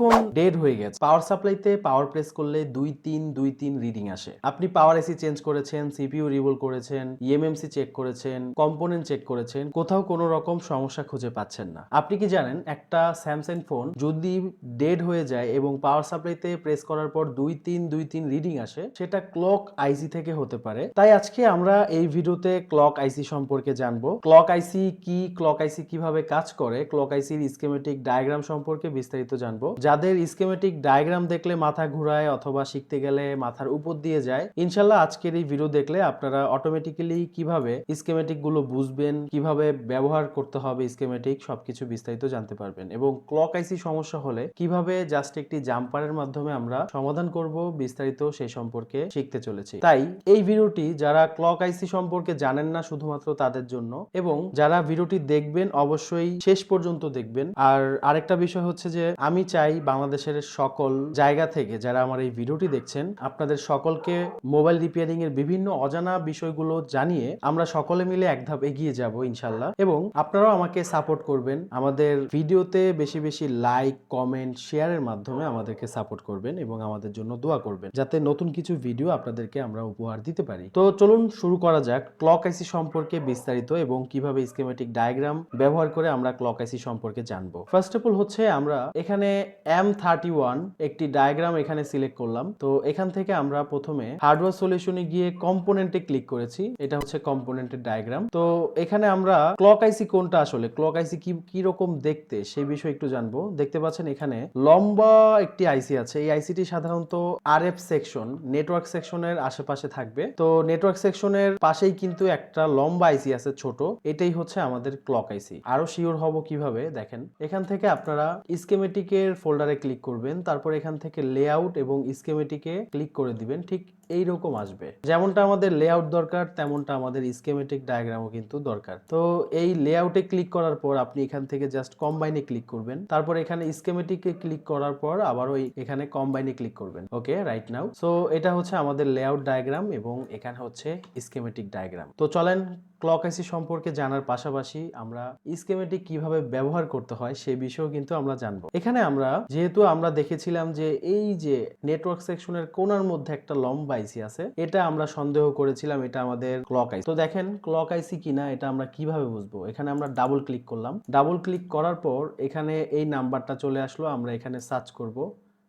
Phone dead হয়ে গেছে। পাওয়ার সাপ্লাইতে পাওয়ার press করলে দুই তিন দুই তিন রিডিং আসে। আপনি পাওয়ার এসি চেঞ্জ করেছেন সিপিইউ রিবল করেছেন ইএমএমসি চেক করেছেন কম্পোনেন্ট চেক করেছেন, কোথাও কোনো রকম সমস্যা খুঁজে পাচ্ছেন না। আপনি কি জানেন, একটা স্যামসাং ফোন যদি ডেড হয়ে যায় এবং পাওয়ার সাপ্লাইতে প্রেস করার পর দুই তিন দুই তিন রিডিং আসে, সেটা ক্লক আইসি থেকে হতে পারে। তাই আজকে আমরা এই ভিডিওতে ক্লক আইসি সম্পর্কে জানব। ক্লক আইসি কি ক্লক আইসি কীভাবে কাজ করে ক্লক আইসির স্কিমেটিক ডায়াগ্রাম সম্পর্কে বিস্তারিত জানব। যাদের স্কেমেটিক ডায়াগ্রাম দেখলে মাথা ঘুরায় অথবা শিখতে গেলে মাথার উপর দিয়ে যায়, ইনশাল্লাহ আজকের এই ভিডিও দেখলে আপনারা অটোমেটিক্যালি কীভাবে স্কেমেটিকগুলো বুঝবেন, কীভাবে ব্যবহার করতে হবে স্কিমেটিক সবকিছু বিস্তারিত জানতে পারবেন এবং ক্লক আইসি সমস্যা হলে কীভাবে জাস্ট একটি জাম্পারের মাধ্যমে আমরা সমাধান করব বিস্তারিত সেই সম্পর্কে শিখতে চলেছি। তাই এই ভিডিওটি যারা ক্লক আইসি সম্পর্কে জানেন না শুধুমাত্র তাদের জন্য এবং যারা ভিডিওটি দেখবেন অবশ্যই শেষ পর্যন্ত দেখবেন। আর আরেকটা বিষয় হচ্ছে যে আমি চাই বাংলাদেশের সকল জায়গা থেকে যারা আমার এই ভিডিওটি দেখছেন, আপনাদের সকলকে মোবাইল রিপেয়ারিং এর বিভিন্ন অজানা বিষয়গুলো জানিয়ে আমরা সকলে মিলে এক ধাপ এগিয়ে যাব ইনশাল্লাহ এবং আপনারাও আমাকে সাপোর্ট করবেন। আমাদের ভিডিওতে বেশি বেশি লাইক, কমেন্ট শেয়ারের মাধ্যমে আমাদেরকে সাপোর্ট করবেন এবং আমাদের জন্য দোয়া করবেন। যাতে নতুন কিছু ভিডিও আপনাদেরকে আমরা উপহার দিতে পারি। তো চলুন শুরু করা যাক ক্লক আইসি সম্পর্কে বিস্তারিত এবং কীভাবে স্কিমেটিক ডায়াগ্রাম ব্যবহার করে আমরা ক্লক আইসি সম্পর্কে জানব। ফার্স্ট অফ অল হচ্ছে আমরা এখানে এম থার্টি ওয়ান একটি ডায়াগ্রাম এখানে সিলেক্ট করলাম। তো এখান থেকে আমরা প্রথমে হার্ডওয়্যার সলিউশনে গিয়ে কম্পোনেন্টে ক্লিক করেছি। এটা হচ্ছে কম্পোনেন্টের ডায়াগ্রাম তো এখানে আমরা ক্লক আইসি কোনটা আসলে? ক্লক আইসি কি রকম দেখতে? সেই বিষয়ে একটু জানব। দেখতে পাচ্ছেন এখানে লম্বা একটি আইসি আছে। এই আইসিটি সাধারণত আর এফ সেকশন নেটওয়ার্ক সেকশনের আশেপাশে থাকবে। তো নেটওয়ার্ক সেকশনের পাশেই কিন্তু একটা লম্বা আইসি আছে, ছোট। এটাই হচ্ছে আমাদের ক্লক আইসি আরও শিওর হব কীভাবে? দেখেন। এখান থেকে আপনারা স্কেমেটিকের ফোল্ডারে ক্লিক করবেন তারপর এখান থেকে লেআউট এবং স্কেমেটিকে ক্লিক করে দিবেন। ঠিক এই রকম আসবে। যেমনটা আমাদের লেআউট দরকার, তেমনটা আমাদের স্কেমেটিক ডায়াগ্রামও কিন্তু দরকার। তো এই লেআউটে ক্লিক করার পর আপনি এখান থেকে জাস্ট কম্বাইনে ক্লিক করবেন। তারপর এখানে স্কেমেটিকে ক্লিক করার পর আবার ওই এখানে কম্বাইনে ক্লিক করবেন। ওকে রাইট নাও সো এটা হচ্ছে আমাদের লেআউট ডায়াগ্রাম এবং এখানে হচ্ছে স্কেমেটিক ডায়াগ্রাম তো চলেন ক্লক আইসি সম্পর্কে জানার পাশাপাশি আমরা স্কেমেটিক কীভাবে ব্যবহার করতে হয় সে বিষয়েও কিন্তু আমরা জানব। এখানে আমরা, যেহেতু আমরা দেখেছিলাম যে এই যে নেটওয়ার্ক সেকশনের কোনার মধ্যে একটা লম্বা আইসি আছে। এটা আমরা সন্দেহ করেছিলাম, এটা আমাদের ক্লক আইসি। তো দেখেন ক্লক আইসি কিনা এটা আমরা কীভাবে বুঝব? এখানে আমরা ডাবল ক্লিক করলাম। ডাবল ক্লিক করার পর এখানে এই নাম্বারটা চলে আসলো, আমরা এখানে সার্চ করব।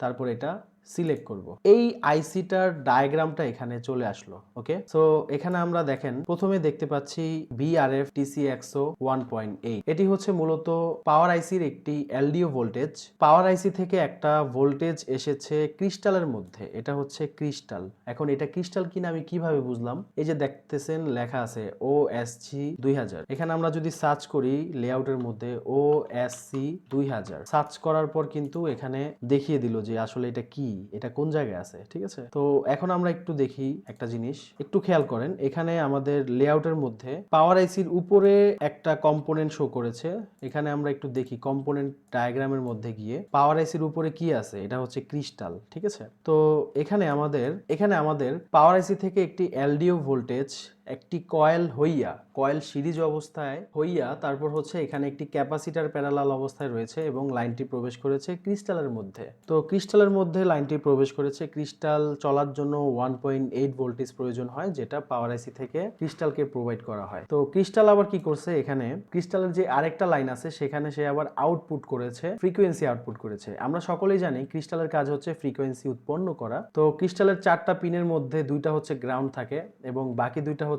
তারপর এটা সিলেক্ট করব। এই আইসিটার ডায়াগ্রামটা এখানে চলে আসলো ওকে সো এখানে আমরা দেখেন, প্রথমে দেখতে পাচ্ছি বিআরএফ টিসি একশো ওয়ান পয়েন্ট এটি হচ্ছে মূলত পাওয়ার আইসির একটি এলডিও ভোল্টেজ পাওয়ার আইসি থেকে একটা ভোল্টেজ এসেছে ক্রিস্টালের মধ্যে, এটা হচ্ছে ক্রিস্টাল এখন এটা ক্রিস্টাল কিনা আমি কীভাবে বুঝলাম? এই যে দেখতেছেন, লেখা আছে ও এস জি দুই হাজার। এখানে আমরা যদি সার্চ করি লেআউটের মধ্যে ও এস সি দুই হাজার। সার্চ করার পর কিন্তু এখানে দেখিয়ে দিল যে আসলে এটা কি। এটা কোন জায়গায় আছে, ঠিক আছে? তো এখন আমরা একটু দেখি একটা জিনিস। একটু খেয়াল করেন, এখানে আমাদের লেআউটের মধ্যে পাওয়ার আইসির উপরে একটা কম্পোনেন্ট শো করেছে। এখানে আমরা একটু দেখি কম্পোনেন্ট ডায়াগ্রামের মধ্যে গিয়ে পাওয়ার আইসির উপরে কি আছে? এটা হচ্ছে ক্রিস্টাল ঠিক আছে? তো এখানে আমাদের এখানে আমাদের পাওয়ার আইসি থেকে একটি এলডিও ভোল্টেজ একটি কয়েল হইয়া, কয়েল সিরিজ অবস্থায় হইয়া তারপর হচ্ছে এখানে একটি ক্যাপাসিটার প্যারালাল অবস্থায় রয়েছে এবং লাইনটি প্রবেশ করেছে ক্রিস্টালের মধ্যে। তো ক্রিস্টালের মধ্যে লাইনটি প্রবেশ করেছে, ক্রিস্টাল চলার জন্য ওয়ান পয়েন্ট এইট ভোল্টেজ প্রয়োজন হয়, যেটা পাওয়ার আইসি থেকে ক্রিস্টালকে প্রোভাইড করা হয়। তো ক্রিস্টাল আবার কি করছে এখানে? ক্রিস্টালের যে আরেকটা লাইন আছে, সেখানে সে আবার আউটপুট করেছে ফ্রিকোয়েন্সি আউটপুট করেছে। আমরা সকলেই জানি ক্রিস্টালের কাজ হচ্ছে ফ্রিকোয়েন্সি উৎপন্ন করা। তো ক্রিস্টালের চারটা পিনের মধ্যে দুইটা হচ্ছে গ্রাউন্ড থাকে এবং বাকি দুইটা হচ্ছে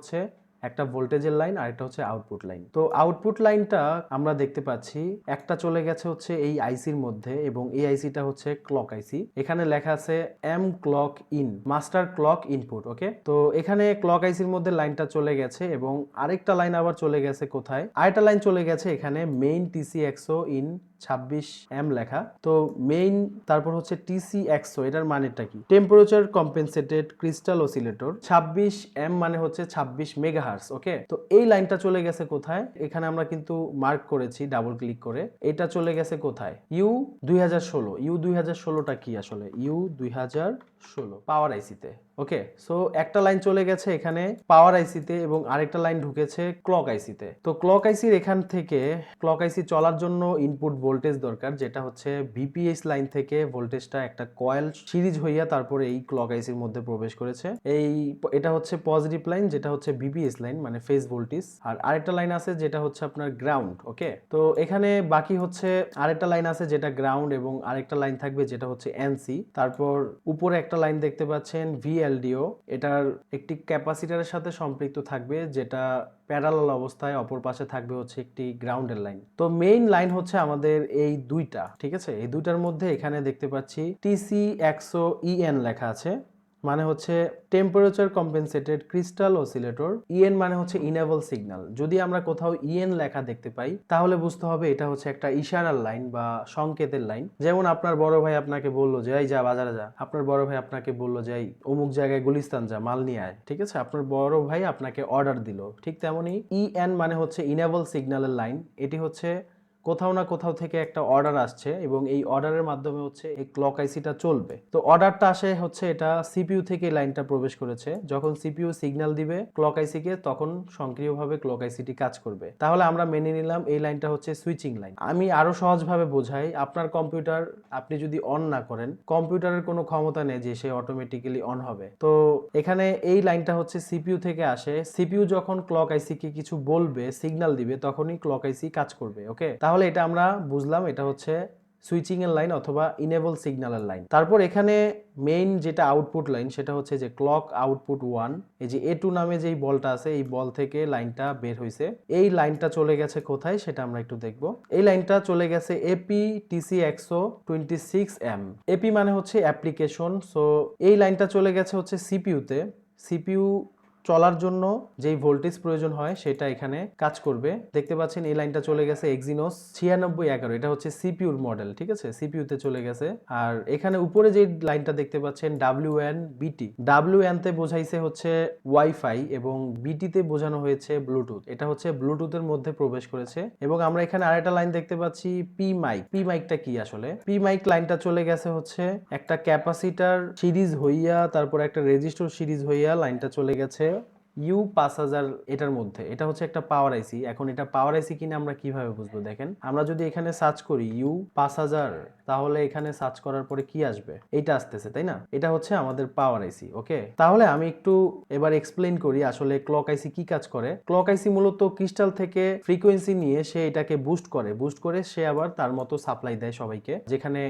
একটা ভোল্টেজের লাইন আর একটা হচ্ছে আউটপুট লাইন তো আউটপুট লাইনটা আমরা দেখতে পাচ্ছি, একটা চলে গেছে হচ্ছে এই আইসির মধ্যে এবং এই আইসিটা হচ্ছে ক্লক আইসি এখানে লেখা আছে M clock in master clock input okay তো এখানে ক্লক আইসির মধ্যে লাইনটা চলে গেছে এবং আরেকটা লাইন আবার চলে গেছে কোথায়? আরেকটা লাইন চলে গেছে এখানে মেইন টিসি এক্সো ইন ছাব্বিশ এম লেখা। তো মেইন তারপর হচ্ছে টিসি একশো এটার মানেটা কি? টেম্পারেচার কম্পেনসেটেড ক্রিস্টাল অসিলেটর ছাব্বিশ এম মানে হচ্ছে ছাব্বিশ মেগাহার্স ওকে তো এই লাইনটা চলে গেছে কোথায়? এখানে আমরা কিন্তু মার্ক করেছি ডাবল ক্লিক করে। এটা চলে গেছে কোথায়? ইউ দুই হাজার ষোলো। ইউ দুই হাজার ষোলোটা কি আসলে? ইউ দুই হাজার ষোলো। পাওয়ার আইসিতে ওকে সো একটা লাইন চলে গেছে এখানে পাওয়ার আইসিতে এবং আরেকটা লাইন ঢুকেছে ক্লক আইসিতে তো। ক্লক আইসির এখান থেকে ক্লক আইসি চলার জন্য ইনপুট ভোল্টেজ দরকার, যেটা হচ্ছে ভিপিএস লাইন থেকে ভোল্টেজটা একটা কয়েল সিরিজ হইয়া তারপরে এই ক্লক আইসির মধ্যে প্রবেশ করেছে। এই এটা হচ্ছে পজিটিভ লাইন যেটা হচ্ছে ভিপিএস লাইন মানে ফেজ ভোল্টেজ আর আরেকটা লাইন আছে যেটা হচ্ছে আপনার গ্রাউন্ড ওকে তো এখানে বাকি হচ্ছে আরেকটা লাইন আছে যেটা গ্রাউন্ড এবং আরেকটা লাইন থাকবে যেটা হচ্ছে এনসি তারপর উপরে একটা লাইন দেখতে পাচ্ছেন ভিএলডিও এটার একটি ক্যাপাসিটারের সাথে সম্পৃক্ত থাকবে, যেটা প্যারালাল অবস্থায় অপর পাশে থাকবে হচ্ছে একটি গ্রাউন্ডের লাইন তো মেইন লাইন হচ্ছে আমাদের এই দুইটা, ঠিক আছে? এই দুইটার মধ্যে এখানে দেখতে পাচ্ছি টিসি একশো ইএন লেখা আছে। মানে হচ্ছে temperature compensated crystal oscillator EN মানে হচ্ছে ইনেবল সিগন্যাল যদি আমরা কোথাও ইএন লেখা দেখতে পাই, তাহলে বুঝতে হবে এটা হচ্ছে একটা ইশারার লাইন বা সংকেতের লাইন যেমন আপনার বড় ভাই আপনাকে বলল যে, এই যা, বাজারে যা। আপনার বড় ভাই আপনাকে বলল যে, এই অমুক জায়গায় গুলিস্তান যা, মাল নিয়ে আয়। ঠিক আছে? আপনার বড় ভাই আপনাকে অর্ডার দিল। ঠিক তেমনই ইএন মানে হচ্ছে ইনেবল সিগন্যালের লাইন এটি হচ্ছে কোথাও না কোথাও থেকে একটা অর্ডার আসছে এবং এই অর্ডারের মাধ্যমে হচ্ছে এই ক্লক আইসিটা চলবে। তো অর্ডারটা আসে হচ্ছে এটা সিপিইউ থেকে লাইনটা প্রবেশ করেছে। যখন সিপিইউ সিগন্যাল দিবে ক্লক আইসিকে তখন সক্রিয়ভাবে ক্লক আইসিটি কাজ করবে। তাহলে আমরা মেনে নিলাম এই লাইনটা হচ্ছে সুইচিং লাইন আমি আরও সহজভাবে বোঝাই, আপনার কম্পিউটার আপনি যদি অন না করেন কম্পিউটারের কোনো ক্ষমতা নেই যে সে অটোমেটিক্যালি অন হবে। তো এখানে এই লাইনটা হচ্ছে সিপিইউ থেকে আসে। সিপিইউ যখন ক্লক আইসিকে কিছু বলবে সিগন্যাল দিবে, তখনই ক্লক আইসি কাজ করবে ওকে তাহলে এটা আমরা বুঝলাম এটা হচ্ছে সুইচিং এর লাইন অথবা ইনেবল সিগন্যালের লাইন তারপর এখানে মেইন যেটা আউটপুট লাইন সেটা হচ্ছে যে ক্লক আউটপুট ওয়ান এই যে এ টু নামে যেই বলটা আছে, এই বল থেকে লাইনটা বের হয়েছে এই লাইনটা চলে গেছে কোথায় সেটা আমরা একটু দেখব। এই লাইনটা চলে গেছে এপি টিসি একশো টোয়েন্টি সিক্স এম এপি মানে হচ্ছে অ্যাপ্লিকেশন সো এই লাইনটা চলে গেছে হচ্ছে সিপিইউতে সিপিইউ চলার জন্য যেই ভোল্টেজ প্রয়োজন হয়, সেটা এখানে কাজ করবে। দেখতে পাচ্ছেন এই লাইনটা চলে গেছে এক্সিনোস ছিয়ানব্বই এগারো, এটা হচ্ছে সিপিউর মডেল ঠিক আছে? সিপিউতে চলে গেছে। আর এখানে উপরে যে লাইনটা দেখতে পাচ্ছেন W N BT W N তে বোঝাইছে হচ্ছে ওয়াইফাই এবং বিটিতে বোঝানো হয়েছে ব্লুটুথ এটা হচ্ছে ব্লুটুথের মধ্যে প্রবেশ করেছে। এবং আমরা এখানে আরেকটা লাইন দেখতে পাচ্ছি পি মাইক পি মাইকটা কি আসলে? পি মাইক লাইনটা চলে গেছে হচ্ছে একটা ক্যাপাসিটার সিরিজ হইয়া, তারপর একটা রেজিস্টর সিরিজ হইয়া লাইনটা চলে গেছে। ইউ পাঁচ হাজার এটার মধ্যে। এটা হচ্ছে একটা পাওয়ার আইসি এখন এটা পাওয়ার আইসি কিনে আমরা কীভাবে বুঝব দেখেন? আমরা যদি এখানে সার্চ করি ইউ পাঁচ হাজার, তাহলে এখানে সার্চ করার পরে কি আসবে? এটা আসতেছে, তাই না? এটা হচ্ছে আমাদের পাওয়ার আইসি ওকে তাহলে আমি একটু এবার এক্সপ্লেন করি আসলে ক্লক আইসি কি কাজ করে। ক্লক আইসি মূলত ক্রিস্টাল থেকে ফ্রিকোয়েন্সি নিয়ে সে এটাকে বুস্ট করে। বুস্ট করে সে আবার তার মতো সাপ্লাই দেয় সবাইকে, যেখানে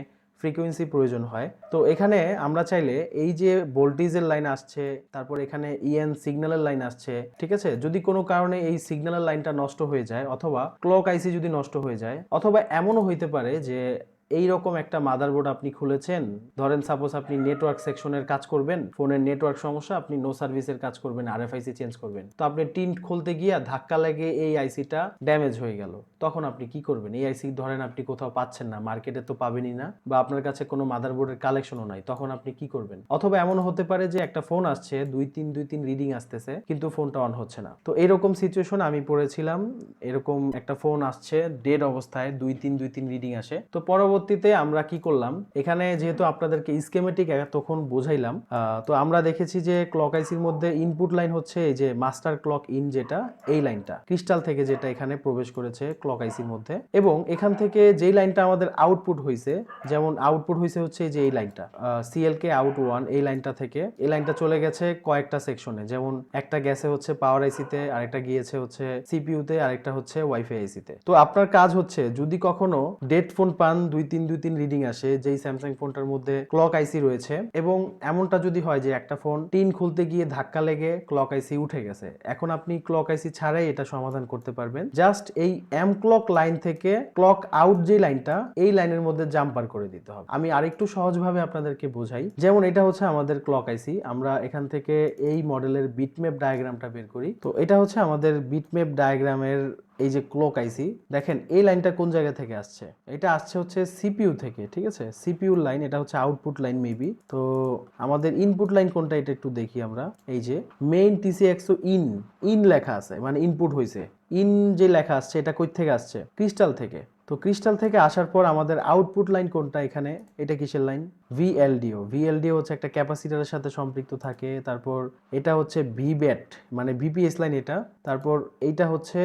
ফ্রিকোয়েন্সি প্রয়োজন হয়। তো এখানে আমরা চাইলে এই যে ভোল্টেজের লাইন আসছে, তারপর এখানে ইএন সিগন্যালের লাইন আসছে, ঠিক আছে? যদি কোনো কারণে এই সিগন্যালের লাইনটা নষ্ট হয়ে যায়, অথবা ক্লক আইসি যদি নষ্ট হয়ে যায়, অথবা এমনও হইতে পারে যে এই রকম একটা মাদারবোর্ড আপনি খুলেছেন। ধরেন সাপোজ আপনি নেটওয়ার্ক সেকশনের কাজ করবেন ফোনের নেটওয়ার্ক সমস্যা, আপনি নো সার্ভিসের কাজ করবেন আর আরএফআইসি চেঞ্জ করবেন। তো আপনি টিন খুলতে গিয়া ধাক্কা লেগে এই আইসিটা ড্যামেজ হয়ে গেল। তখন আপনি কি করবেন? এই আইসি ধরেন আপনি কোথাও পাচ্ছেন না মার্কেটে তো পাবেনই না বা আপনার কাছে কোনো মাদারবোর্ডের কালেকশনও নাই, তখন আপনি কি করবেন? অথবা এমন হতে পারে যে একটা ফোন আসছে, দুই তিন দুই তিন রিডিং আসতেছে, কিন্তু ফোনটা অন হচ্ছে না। তো এরকম সিচুয়েশন আমি পড়েছিলাম, এরকম একটা ফোন আসছে ডেড অবস্থায়, দুই তিন দুই তিন রিডিং আসে। তো পরবর্তীতে আমরা কি করলাম? এখানে যেহেতু আপনাদেরকে স্কেমেটিক তখন বোঝাইলাম তো আমরা দেখেছি যে ক্লক আইসির মধ্যে ইনপুট লাইন হচ্ছে এই যে মাস্টার ক্লক ইন যেটা, এই লাইনটা ক্রিস্টাল থেকে যেটা এখানে প্রবেশ করেছে ক্লক আইসির মধ্যে। এবং এখান থেকে যেই লাইনটা আমাদের আউটপুট হয়েছে যেমন আউটপুট হয়েছে হচ্ছে যে এই লাইনটা সিএলকে আউট ওয়ান এই লাইনটা থেকে, এই লাইনটা চলে গেছে কয়েকটা সেকশনে যেমন একটা গেছে হচ্ছে পাওয়ার আইসিতে আরেকটা গিয়েছে হচ্ছে সিপিইউতে আরেকটা হচ্ছে ওয়াইফাই আইসিতে তো। আপনার কাজ হচ্ছে, যদি কখনো ডেড ফোন পান দুই তিন, দুই, তিন রিডিং আসে, যেই স্যামসাং ফোনটার মধ্যে ক্লক আইসি রয়েছে। এবং এমনটা যদি হয় যে একটা ফোন টিন খুলতে গিয়ে ধাক্কা লেগে ক্লক আইসি উঠে গেছে, এখন আপনি ক্লক আইসি ছাড়াই এটা সমাধান করতে পারবেন। জাস্ট এই এম ক্লক লাইন থেকে ক্লক আউট যে লাইনটা এই লাইনের মধ্যে জাম্পার করে দিতে হবে। আমি আরেকটু সহজভাবে আপনাদেরকে বোঝাই। যেমন এটা হচ্ছে আমাদের ক্লক আইসি আমরা এখান থেকে এই মডেলের বিটম্যাপ ডায়াগ্রামটা বের করি। তো এটা হচ্ছে আমাদের বিটম্যাপ ডায়াগ্রামের এই যে ক্লোক আইসি দেখেন এই লাইনটা কোন জায়গা থেকে আসছে? এটা আসছে হচ্ছে সিপিইউ থেকে, ঠিক আছে? সিপিইউ লাইন এটা হচ্ছে আউটপুট লাইন মেবি তো আমাদের ইনপুট লাইন কোনটা এটা একটু দেখি আমরা। এই যে মেইন টিসি একশো ইন ইন লেখা আছে মানে ইনপুট হয়েছে ইন যে লেখা আসছে, এটা কই থেকে আসছে? ক্রিস্টাল থেকে। তো ক্রিস্টাল থেকে আসার পর আমাদের আউটপুট লাইন কোনটা এখানে? এটা কিসের লাইন? ভিএলডিও ভিএলডিও হচ্ছে একটা ক্যাপাসিটারের সাথে সম্পৃক্ত থাকে। তারপর এটা হচ্ছে ভিব্যাট মানে ভিপিএস লাইন এটা। তারপর এইটা হচ্ছে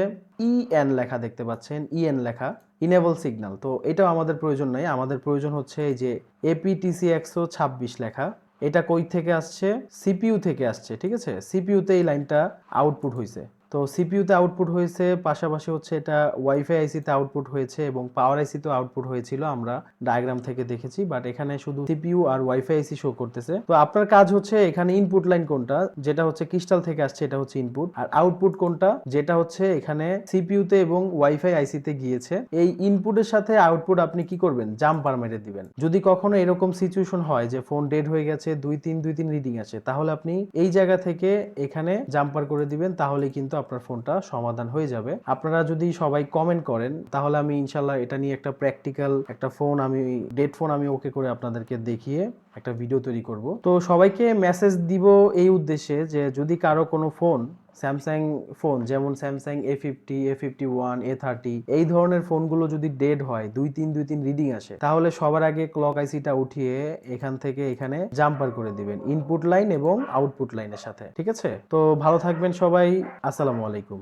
ইএন লেখা দেখতে পাচ্ছেন ইএন লেখা। ইনেবল সিগন্যাল তো এটাও আমাদের প্রয়োজন নাই। আমাদের প্রয়োজন হচ্ছে এই যে এপিটিসি একশো ছাব্বিশ লেখা। এটা কই থেকে আসছে? সিপিইউ থেকে আসছে, ঠিক আছে? সিপিইউতে এই লাইনটা আউটপুট হয়েছে তো সিপিইউতে আউটপুট হয়েছে, পাশাপাশি হচ্ছে এটা ওয়াইফাই আইসিতে আউটপুট হয়েছে এবং পাওয়ার আইসিতেও আউটপুট হয়েছিল, আমরা ডায়াগ্রাম থেকে দেখেছি বাট এখানে শুধু সিপিইউ আর ওয়াইফাই আইসি শো করতেছে। তো আপনার কাজ হচ্ছে এখানে ইনপুট লাইন কোনটা, যেটা হচ্ছে ক্রিস্টাল থেকে আসছে, এটা হচ্ছে ইনপুট আর আউটপুট কোনটা, যেটা হচ্ছে এখানে সিপিইউতে এবং ওয়াইফাই আইসিতে গিয়েছে। এই ইনপুটের সাথে আউটপুট আপনি কি করবেন? জাম্পার মেরে দিবেন। যদি কখনো এরকম সিচুয়েশন হয় যে ফোন ডেড হয়ে গেছে, দুই তিন দুই তিন রিডিং আছে, তাহলে আপনি এই জায়গা থেকে এখানে জাম্পার করে দিবেন তাহলে কিন্তু আপনার ফোনটা সমাধান হয়ে যাবে। আপনারা যদি সবাই কমেন্ট করেন, তাহলে আমি ইনশাল্লাহ এটা নিয়ে একটা প্র্যাকটিক্যাল একটা ফোন আমি ডেট ফোন আমি ওকে করে আপনাদেরকে দেখিয়ে একটা ভিডিও তৈরি করব। তো সবাইকে মেসেজ দিব এই উদ্দেশ্যে যে যদি কারও কোনো ফোন স্যামসাং ফোন যেমন Samsung A fifty A fifty one A thirty এই ধরনের ফোনগুলো যদি ডেড হয়, দুই তিন দুই তিন রিডিং আসে, তাহলে সবার আগে ক্লক আইসিটা উঠিয়ে এখান থেকে এখানে জাম্পার করে দিবেন ইনপুট লাইন এবং আউটপুট লাইনের সাথে, ঠিক আছে? তো ভালো থাকবেন সবাই, আসসালামু আলাইকুম।